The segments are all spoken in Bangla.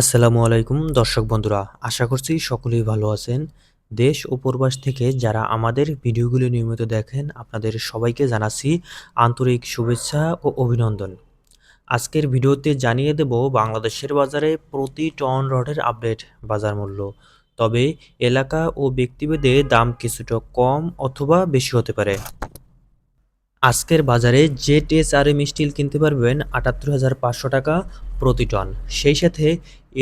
আসসালামু আলাইকুম, দর্শক বন্ধুরা, আশা করছি সকলেই ভালো আছেন। দেশ ও প্রবাস থেকে যারা আমাদের ভিডিওগুলি নিয়মিত দেখেন, আপনাদের সবাইকে জানাচ্ছি আন্তরিক শুভেচ্ছা ও অভিনন্দন। আজকের ভিডিওতে জানিয়ে দেব বাংলাদেশের বাজারে প্রতি টন রডের আপডেট বাজার মূল্য। তবে এলাকা ও ব্যক্তিভেদে দাম কিছুটা কম অথবা বেশি হতে পারে। আজকের বাজারে jet S R M steel কিনতে পারবেন আটাত্তর হাজার পাঁচশো টাকা প্রতি টন। সেই সাথে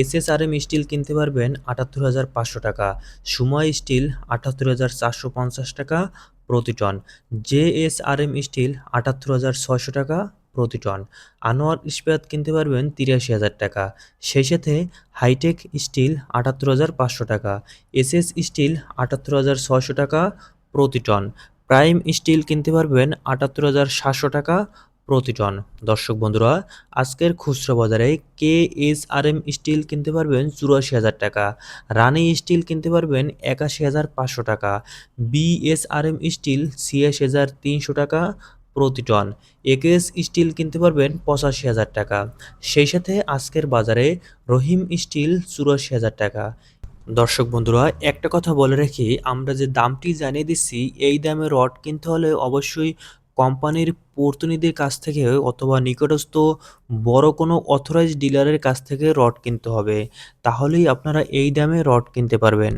S S R M steel কিনতে পারবেন আটাত্তর হাজার পাঁচশো টাকা। সুময় স্টিল আটাত্তর হাজার চারশো পঞ্চাশ টাকা প্রতি ton. J S R M steel আটাত্তর হাজার ছয়শো টাকা প্রতি টন। আনোয়ার ইস্পাত কিনতে পারবেন তিরাশি হাজার টাকা। সেই সাথে হাইটেক স্টিল আটাত্তর হাজার পাঁচশো টাকা। এস এস স্টিল আটাত্তর হাজার ছয়শো টাকা প্রতি টন। প্রাইম স্টিল কিনতে পারবেন আটাত্তর হাজার সাতশো টাকা প্রতি টন। দর্শক বন্ধুরা, আজকের খুচরা বাজারে K S R M steel কিনতে পারবেন চুরাশি হাজার টাকা। রানি স্টিল কিনতে পারবেন একাশি হাজার পাঁচশো টাকা। বিএস আর এম স্টিল ছিয়াশি হাজার তিনশো টাকা প্রতি টন। একেএস স্টিল কিনতে পারবেন পঁচাশি হাজার টাকা। সেই সাথে আজকের বাজারে রহিম স্টিল চুরাশি হাজার টাকা। দর্শক বন্ধুরা, একটা কথা বলে রাখি, আমরা যে দামটি জানিয়ে দিচ্ছি, এই দামে রড কিনতে হলে অবশ্যই কোম্পানির প্রতিনিধির কাছ থেকে অথবা নিকটস্থ বড় কোনো অথরাইজ ডিলারের কাছ থেকে রড কিনতে হবে। তাহলেই আপনারা এই দামে রড কিনতে পারবেন।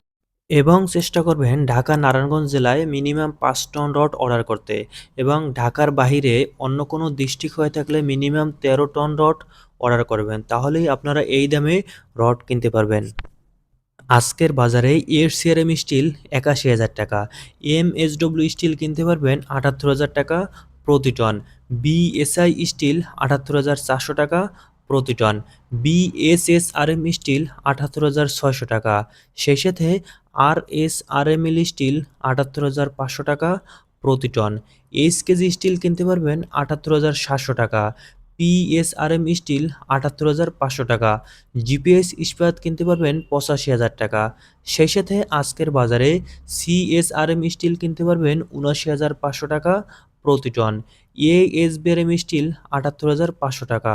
এবং চেষ্টা করবেন ঢাকা নারায়ণগঞ্জ জেলায় মিনিমাম পাঁচ টন রড অর্ডার করতে এবং ঢাকার বাহিরে অন্য কোনো ডিস্ট্রিক্ট হয়ে থাকলে মিনিমাম তেরো টন রড অর্ডার করবেন। তাহলেই আপনারা এই দামে রড কিনতে পারবেন। আজকের বাজারে এর সিআরএম স্টিল একাশি হাজার টাকা। এম এসডব্লিউ স্টিল কিনতে পারবেন আটাত্তর হাজার টাকা প্রতি টন। বিএসআই স্টিল আটাত্তর হাজার চারশো টাকা প্রতি টন। বিএসএসআরএম স্টিল আটাত্তর হাজার ছয়শো টাকা। সেই সাথে আর S R M L steel আটাত্তর হাজার পাঁচশো টাকা প্রতি টন। এইচ কেজি স্টিল কিনতে পারবেন আটাত্তর হাজার সাতশো টাকা। পিএসআরএম স্টিল আটাত্তর হাজার পাঁচশো টাকা জিপিএস ইস্পাত কিনতে পারবেন পঁচাশি হাজার টাকা। সেই সাথে আজকের বাজারে সিএসআরএম স্টিল কিনতে পারবেন উনাশি হাজার পাঁচশো টাকা প্রতি টন। এএসবিআরএম স্টিল আটাত্তর হাজার পাঁচশো টাকা।